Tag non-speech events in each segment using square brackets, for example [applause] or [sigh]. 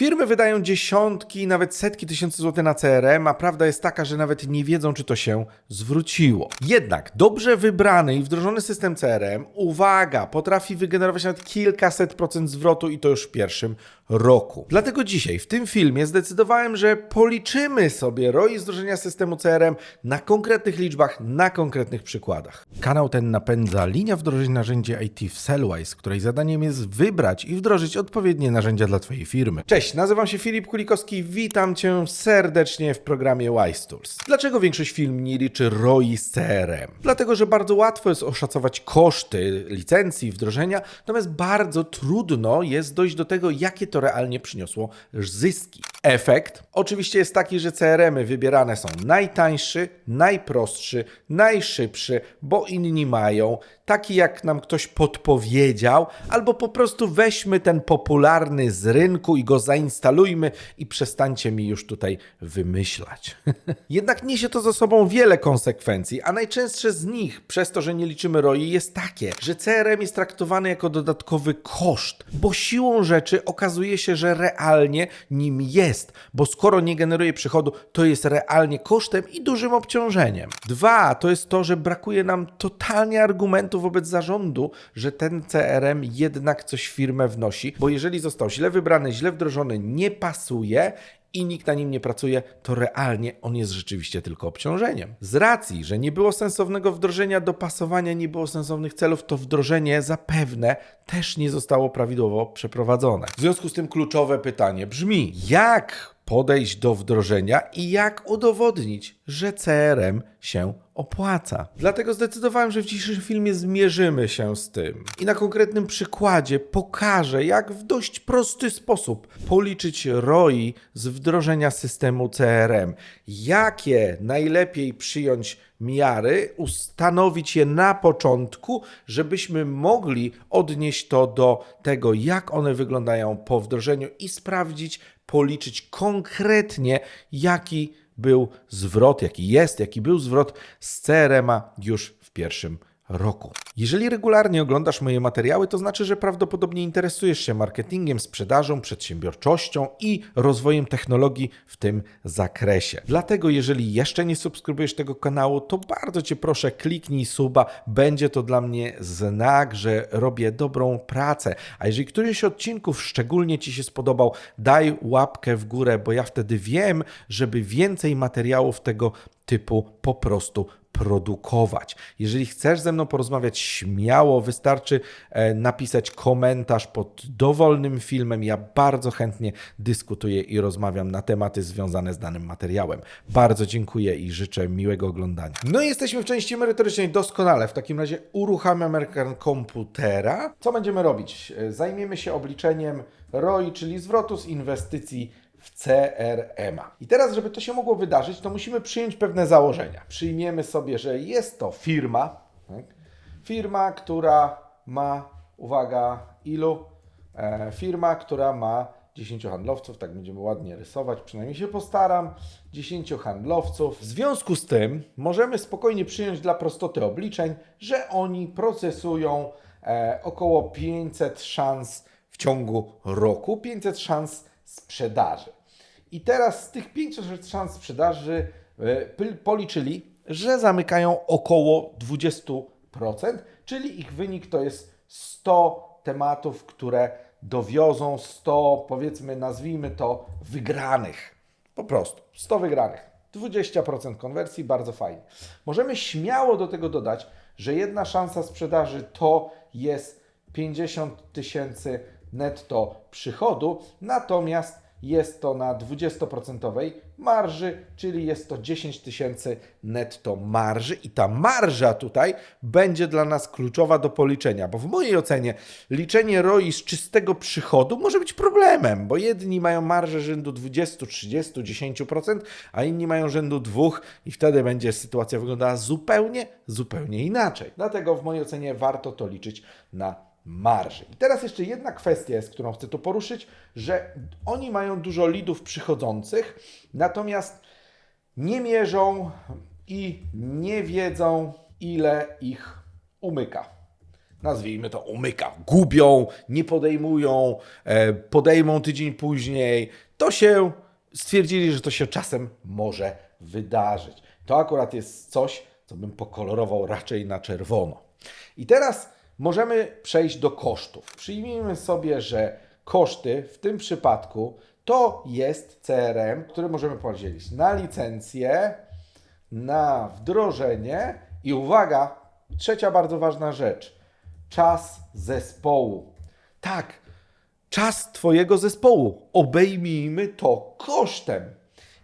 Firmy wydają dziesiątki, nawet setki tysięcy złotych na CRM, a prawda jest taka, że nawet nie wiedzą, czy to się zwróciło. Jednak dobrze wybrany i wdrożony system CRM, uwaga, potrafi wygenerować nawet kilkaset procent zwrotu i to już w pierwszym roku. Dlatego dzisiaj w tym filmie zdecydowałem, że policzymy sobie ROI z wdrożenia systemu CRM na konkretnych liczbach, na konkretnych przykładach. Kanał ten napędza linia wdrożeń narzędzi IT w Sellwise, której zadaniem jest wybrać i wdrożyć odpowiednie narzędzia dla Twojej firmy. Cześć, nazywam się Filip Kulikowski, witam Cię serdecznie w programie Wise Tools. Dlaczego większość firm nie liczy ROI z CRM? Dlatego, że bardzo łatwo jest oszacować koszty licencji, wdrożenia, natomiast bardzo trudno jest dojść do tego, jakie to realnie przyniosło zyski. Efekt oczywiście jest taki, że CRM-y wybierane są najtańszy, najprostszy, najszybszy, bo inni mają, taki jak nam ktoś podpowiedział, albo po prostu weźmy ten popularny z rynku i go zainstalujmy i przestańcie mi już tutaj wymyślać. [laughs] Jednak niesie to za sobą wiele konsekwencji, a najczęstsze z nich, przez to, że nie liczymy ROI, jest takie, że CRM jest traktowany jako dodatkowy koszt, bo siłą rzeczy okazuje się, że realnie nim jest, bo skoro nie generuje przychodu, to jest realnie kosztem i dużym obciążeniem. Dwa, to jest to, że brakuje nam totalnie argumentów wobec zarządu, że ten CRM jednak coś firmę wnosi, bo jeżeli został źle wybrany, źle wdrożony, nie pasuje i nikt na nim nie pracuje, to realnie on jest rzeczywiście tylko obciążeniem. Z racji, że nie było sensownego wdrożenia, dopasowania, nie było sensownych celów, to wdrożenie zapewne też nie zostało prawidłowo przeprowadzone. W związku z tym kluczowe pytanie brzmi: jak podejść do wdrożenia i jak udowodnić, że CRM się opłaca. Dlatego zdecydowałem, że w dzisiejszym filmie zmierzymy się z tym i na konkretnym przykładzie pokażę, jak w dość prosty sposób policzyć ROI z wdrożenia systemu CRM. Jakie najlepiej przyjąć miary, ustanowić je na początku, żebyśmy mogli odnieść to do tego, jak one wyglądają po wdrożeniu i sprawdzić, policzyć konkretnie, jaki był zwrot, jaki jest, jaki był zwrot z CRM-a już w pierwszym roku. Jeżeli regularnie oglądasz moje materiały, to znaczy, że prawdopodobnie interesujesz się marketingiem, sprzedażą, przedsiębiorczością i rozwojem technologii w tym zakresie. Dlatego, jeżeli jeszcze nie subskrybujesz tego kanału, to bardzo Cię proszę, kliknij suba. Będzie to dla mnie znak, że robię dobrą pracę. A jeżeli któryś odcinków szczególnie Ci się spodobał, daj łapkę w górę, bo ja wtedy wiem, żeby więcej materiałów tego typu po prostu produkować. Jeżeli chcesz ze mną porozmawiać śmiało, wystarczy e, napisać komentarz pod dowolnym filmem. Ja bardzo chętnie dyskutuję i rozmawiam na tematy związane z danym materiałem. Bardzo dziękuję i życzę miłego oglądania. No i jesteśmy w części merytorycznej doskonale. W takim razie uruchamiam ekran komputera. Co będziemy robić? E, Zajmiemy się obliczeniem ROI, czyli zwrotu z inwestycji w CRM-a. I teraz, żeby to się mogło wydarzyć, to musimy przyjąć pewne założenia. Przyjmiemy sobie, że jest to firma, tak? firma, która ma, uwaga, ilu? E, firma, która ma 10 handlowców, tak będziemy ładnie rysować, przynajmniej się postaram. 10 handlowców. W związku z tym możemy spokojnie przyjąć dla prostoty obliczeń, że oni procesują e, około 500 szans w ciągu roku, 500 szans sprzedaży. I teraz z tych 500 szans sprzedaży e, policzyli, że zamykają około 20%, czyli ich wynik to jest 100 tematów, które dowiozą 100, powiedzmy, nazwijmy to wygranych. Po prostu 100 wygranych. 20% konwersji, bardzo fajnie. Możemy śmiało do tego dodać, że jedna szansa sprzedaży to jest 50 tysięcy netto przychodu, natomiast jest to na 20% marży, czyli jest to 10 tysięcy netto marży i ta marża tutaj będzie dla nas kluczowa do policzenia, bo w mojej ocenie liczenie ROI z czystego przychodu może być problemem, bo jedni mają marżę rzędu 20, 30, 10%, a inni mają rzędu 2 i wtedy będzie sytuacja wyglądała zupełnie, zupełnie inaczej. Dlatego w mojej ocenie warto to liczyć na marży. I teraz jeszcze jedna kwestia jest, którą chcę tu poruszyć, że oni mają dużo lidów przychodzących, natomiast nie mierzą i nie wiedzą, ile ich umyka. nazwijmy to, umyka. Gubią, nie podejmują, e, podejmą tydzień później. To się stwierdzili, że to się czasem może wydarzyć. To akurat jest coś, co bym pokolorował raczej na czerwono. I teraz możemy przejść do kosztów. Przyjmijmy sobie, że koszty w tym przypadku to jest CRM, który możemy podzielić na licencję, na wdrożenie i uwaga, trzecia bardzo ważna rzecz. Czas zespołu. Tak, czas Twojego zespołu. Obejmijmy to kosztem.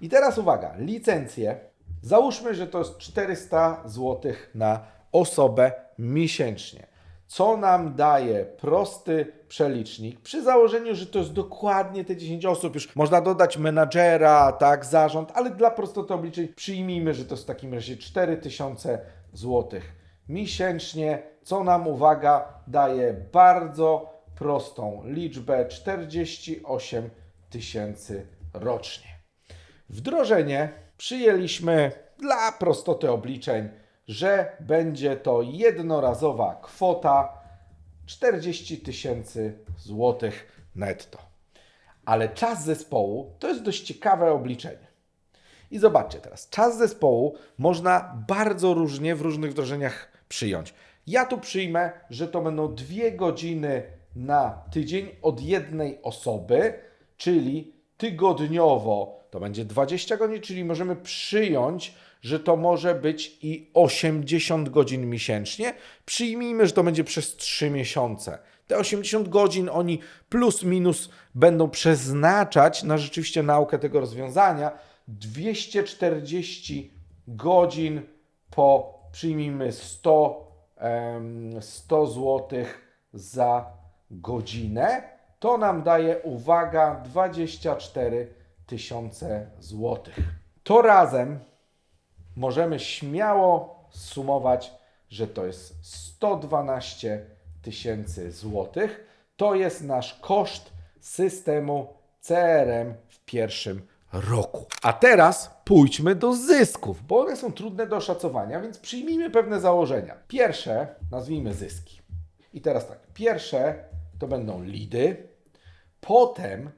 I teraz uwaga, licencje. Załóżmy, że to jest 400 zł na osobę miesięcznie. Co nam daje prosty przelicznik przy założeniu, że to jest dokładnie te 10 osób. Już można dodać menadżera, tak, zarząd, ale dla prostoty obliczeń przyjmijmy, że to jest w takim razie 4000 zł miesięcznie, co nam, uwaga, daje bardzo prostą liczbę 48 tysięcy rocznie. Wdrożenie przyjęliśmy dla prostoty obliczeń, że będzie to jednorazowa kwota 40 tysięcy złotych netto. Ale czas zespołu to jest dość ciekawe obliczenie. I zobaczcie teraz, czas zespołu można bardzo różnie w różnych wdrożeniach przyjąć. Ja tu przyjmę, że to będą dwie godziny na tydzień od jednej osoby, czyli tygodniowo to będzie 20 godzin, czyli możemy przyjąć, że to może być i 80 godzin miesięcznie. Przyjmijmy, że to będzie przez 3 miesiące. Te 80 godzin oni plus minus będą przeznaczać na rzeczywiście naukę tego rozwiązania. 240 godzin po przyjmijmy 100, em, 100 zł za godzinę, to nam daje, uwaga, 24 tysiące złotych. To razem możemy śmiało sumować, że to jest 112 tysięcy złotych. To jest nasz koszt systemu CRM w pierwszym roku. A teraz pójdźmy do zysków, bo one są trudne do oszacowania, więc przyjmijmy pewne założenia. Pierwsze nazwijmy zyski. I teraz tak, pierwsze to będą lidy, potem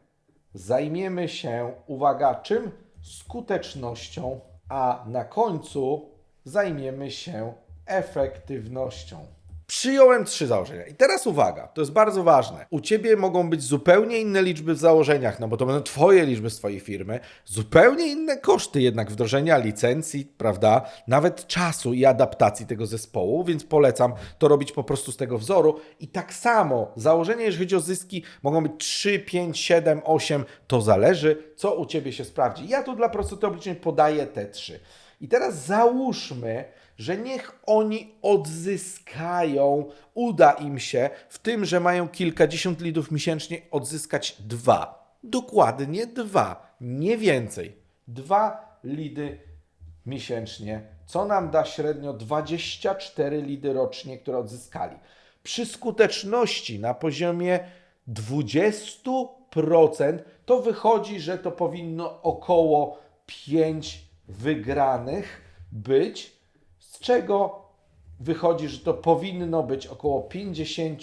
zajmiemy się, uwaga, czym? Skutecznością, a na końcu zajmiemy się efektywnością. Przyjąłem trzy założenia. I teraz uwaga, to jest bardzo ważne. U ciebie mogą być zupełnie inne liczby w założeniach, no bo to będą twoje liczby z twojej firmy, zupełnie inne koszty jednak wdrożenia licencji, prawda? Nawet czasu i adaptacji tego zespołu, więc polecam to robić po prostu z tego wzoru. I tak samo założenia, jeżeli chodzi o zyski, mogą być 3, 5, 7, 8, to zależy, co u ciebie się sprawdzi. Ja tu dla prostoty obliczeń podaję te trzy. I teraz załóżmy, że niech oni odzyskają, uda im się w tym, że mają kilkadziesiąt lidów miesięcznie, odzyskać dwa. Dokładnie dwa, nie więcej. Dwa lidy miesięcznie, co nam da średnio 24 lidy rocznie, które odzyskali. Przy skuteczności na poziomie 20% to wychodzi, że to powinno około 5 wygranych być, z czego wychodzi, że to powinno być około 50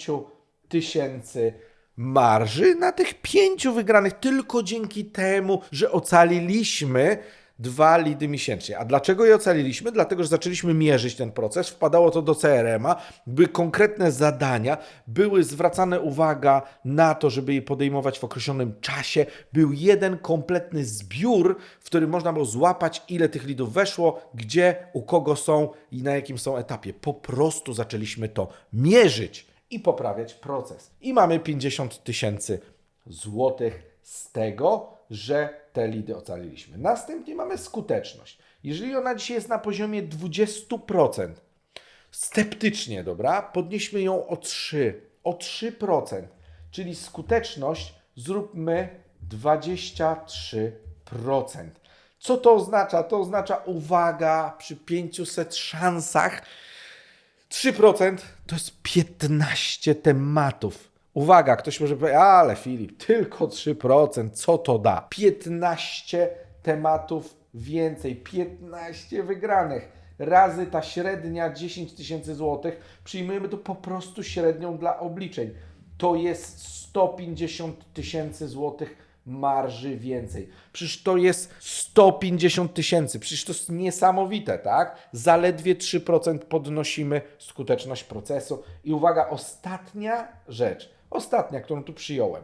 tysięcy marży na tych pięciu wygranych tylko dzięki temu, że ocaliliśmy dwa lidy miesięcznie. A dlaczego je ocaliliśmy? Dlatego, że zaczęliśmy mierzyć ten proces, wpadało to do CRM-a, były konkretne zadania, były zwracane uwaga na to, żeby je podejmować w określonym czasie. Był jeden kompletny zbiór, w którym można było złapać, ile tych lidów weszło, gdzie, u kogo są i na jakim są etapie. Po prostu zaczęliśmy to mierzyć i poprawiać proces. I mamy 50 tysięcy złotych z tego, że te lidy ocaliliśmy. Następnie mamy skuteczność. Jeżeli ona dzisiaj jest na poziomie 20%, sceptycznie, dobra, podnieśmy ją o 3, o 3%, czyli skuteczność zróbmy 23%. Co to oznacza? To oznacza uwaga, przy 500 szansach 3% to jest 15 tematów. Uwaga, ktoś może powiedzieć, ale Filip, tylko 3%, co to da? 15 tematów więcej, 15 wygranych. razy ta średnia 10 tysięcy złotych, przyjmujemy to po prostu średnią dla obliczeń. To jest 150 tysięcy złotych marży więcej. Przecież to jest 150 tysięcy, przecież to jest niesamowite, tak? Zaledwie 3% podnosimy skuteczność procesu. I uwaga, ostatnia rzecz, ostatnia, którą tu przyjąłem.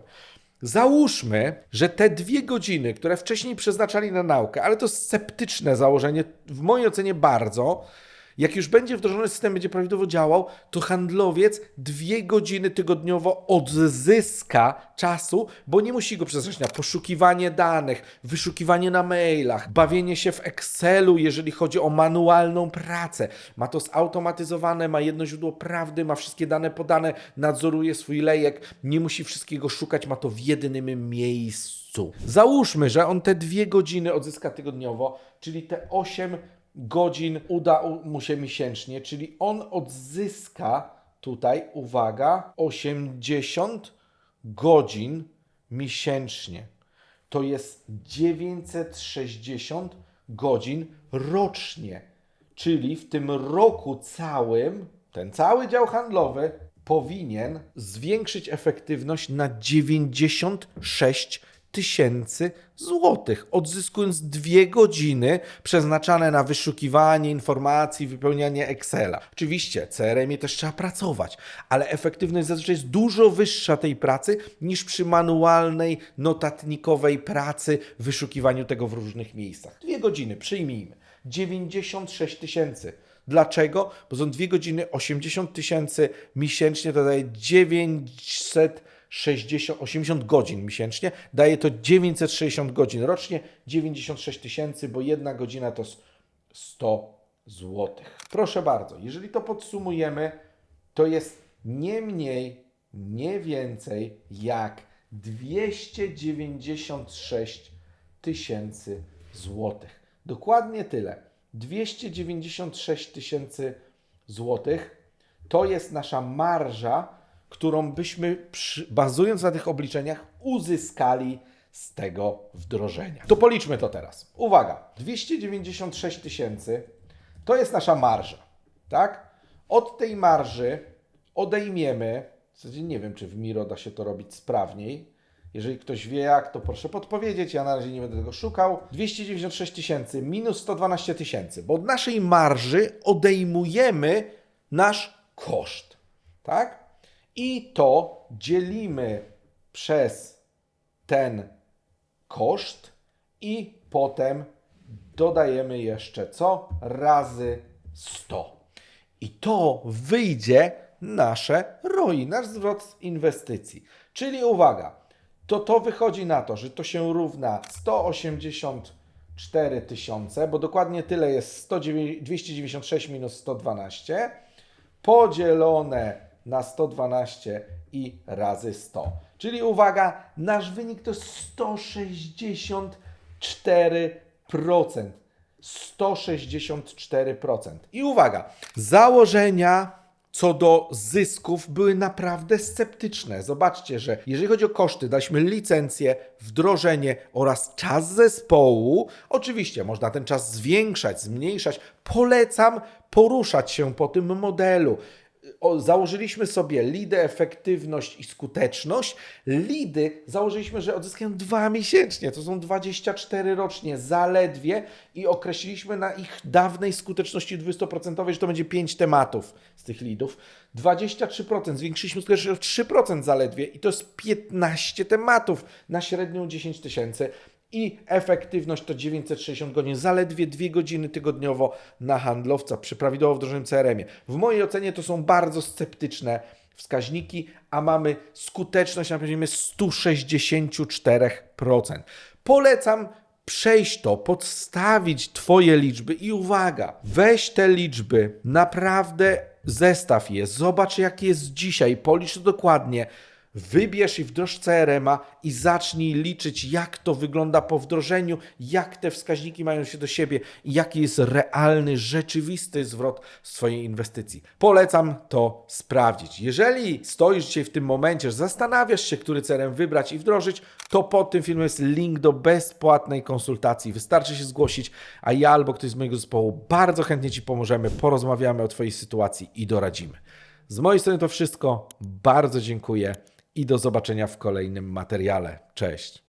Załóżmy, że te dwie godziny, które wcześniej przeznaczali na naukę, ale to sceptyczne założenie, w mojej ocenie bardzo, jak już będzie wdrożony system, będzie prawidłowo działał, to handlowiec dwie godziny tygodniowo odzyska czasu, bo nie musi go przeznaczać na poszukiwanie danych, wyszukiwanie na mailach, bawienie się w Excelu, jeżeli chodzi o manualną pracę. Ma to zautomatyzowane, ma jedno źródło prawdy, ma wszystkie dane podane, nadzoruje swój lejek, nie musi wszystkiego szukać, ma to w jednym miejscu. Załóżmy, że on te dwie godziny odzyska tygodniowo, czyli te 8 godzin uda mu się miesięcznie, czyli on odzyska tutaj, uwaga, 80 godzin miesięcznie. To jest 960 godzin rocznie. Czyli w tym roku całym, ten cały dział handlowy powinien zwiększyć efektywność na 96 tysięcy złotych, odzyskując dwie godziny przeznaczane na wyszukiwanie informacji, wypełnianie Excela. Oczywiście, CRM-ie też trzeba pracować, ale efektywność zazwyczaj jest dużo wyższa tej pracy niż przy manualnej, notatnikowej pracy, wyszukiwaniu tego w różnych miejscach. Dwie godziny, przyjmijmy. 96 tysięcy. Dlaczego? Bo są dwie godziny, 80 tysięcy miesięcznie, to daje 900 60, 80 godzin miesięcznie, daje to 960 godzin rocznie, 96 tysięcy, bo jedna godzina to 100 złotych. Proszę bardzo, jeżeli to podsumujemy, to jest nie mniej, nie więcej jak 296 tysięcy złotych. Dokładnie tyle. 296 tysięcy złotych to jest nasza marża, którą byśmy, przy, bazując na tych obliczeniach, uzyskali z tego wdrożenia. To policzmy to teraz. Uwaga, 296 tysięcy to jest nasza marża, tak? Od tej marży odejmiemy, w zasadzie nie wiem, czy w Miro da się to robić sprawniej. Jeżeli ktoś wie jak, to proszę podpowiedzieć. Ja na razie nie będę tego szukał. 296 tysięcy minus 112 tysięcy, bo od naszej marży odejmujemy nasz koszt, tak? I to dzielimy przez ten koszt i potem dodajemy jeszcze co? Razy 100. I to wyjdzie nasze ROI, nasz zwrot z inwestycji. Czyli uwaga, to to wychodzi na to, że to się równa 184 tysiące, bo dokładnie tyle jest 109, 296 minus 112, podzielone na 112 i razy 100. Czyli uwaga, nasz wynik to jest 164%. 164%. I uwaga, założenia co do zysków były naprawdę sceptyczne. Zobaczcie, że jeżeli chodzi o koszty, daliśmy licencję, wdrożenie oraz czas zespołu. Oczywiście można ten czas zwiększać, zmniejszać. Polecam poruszać się po tym modelu założyliśmy sobie lidę, efektywność i skuteczność. Lidy założyliśmy, że odzyskają dwa miesięcznie, to są 24 rocznie, zaledwie i określiliśmy na ich dawnej skuteczności 20%, że to będzie 5 tematów z tych lidów. 23%, zwiększyliśmy skuteczność o 3% zaledwie i to jest 15 tematów na średnią 10 tysięcy i efektywność to 960 godzin, zaledwie 2 godziny tygodniowo na handlowca przy prawidłowo wdrożonym CRM-ie. W mojej ocenie to są bardzo sceptyczne wskaźniki, a mamy skuteczność na poziomie 164%. Polecam przejść to, podstawić Twoje liczby i uwaga, weź te liczby, naprawdę zestaw je, zobacz jak jest dzisiaj, policz to dokładnie, Wybierz i wdroż CRM-a i zacznij liczyć, jak to wygląda po wdrożeniu, jak te wskaźniki mają się do siebie i jaki jest realny, rzeczywisty zwrot z Twojej inwestycji. Polecam to sprawdzić. Jeżeli stoisz dzisiaj w tym momencie, że zastanawiasz się, który CRM wybrać i wdrożyć, to pod tym filmem jest link do bezpłatnej konsultacji. Wystarczy się zgłosić, a ja albo ktoś z mojego zespołu bardzo chętnie Ci pomożemy, porozmawiamy o Twojej sytuacji i doradzimy. Z mojej strony to wszystko. Bardzo dziękuję i do zobaczenia w kolejnym materiale. Cześć.